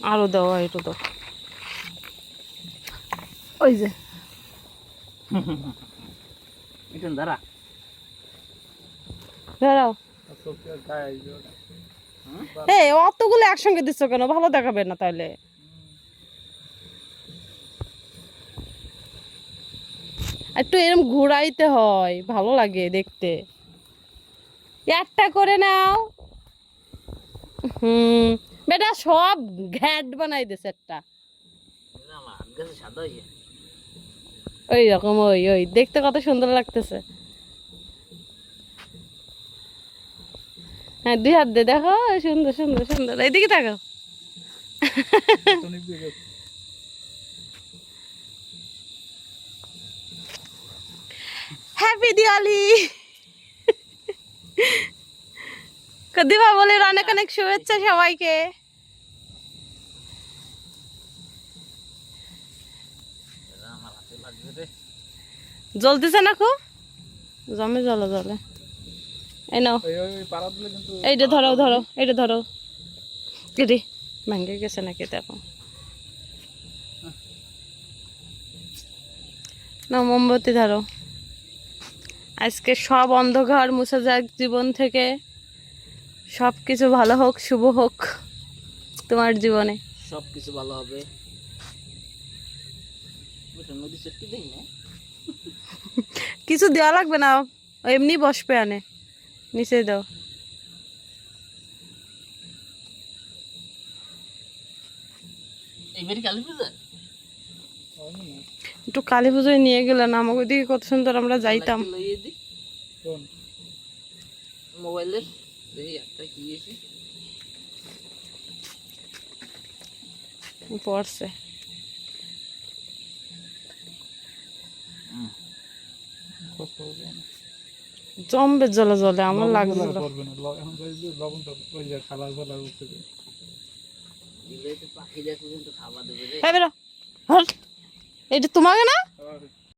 আরও দাও একটু দাও। ওই যে। দাঁড়া। দাঁড়াও। এই অতগুলো একসঙ্গে দিচ্ছ কেন? ভালো দেখাবে না তাহলে। একটু এরকম ঘুরাইতে হয় ভালো লাগে দেখতে। একটা করে নাও। হুম। বেটা সব ঘ্যাট বানাই দিছে একটা ওই রকম, ওই ওই, দেখতে কত সুন্দর লাগতেছে। হ্যাঁ দুই হাত দিয়ে দেখো সুন্দর সুন্দর সুন্দর, এইদিকে থাকো হ্যাপি দিওয়ালি দীপাবলির অনেক অনেক শুভেচ্ছা সবাইকে। জ্বলতেছে না খুব? জমে জলে জলে এই নাও। এইটা ধরো ধরো এইটা ধরো। এটি ভেঙে গেছে নাকি দেখো। না মোমবাতি ধরো। আজকে সব অন্ধকার মুছে যাক জীবন থেকে। সব কিছু ভালো হোক শুভ হোক তোমার জীবনে। সব কিছু ভালো হবে। কিছু দেওয়া লাগবে না এমনি বসবে আনে নিচে দাও। একটু কালী পুজোয় নিয়ে গেলেন আমাকে ওইদিকে কত সুন্দর আমরা যাইতাম। মোবাইলের? দেখি একটা কি এসে? পড়ছে। জমবে জলে জলে আমার লাগবে এটা তোমাকে না?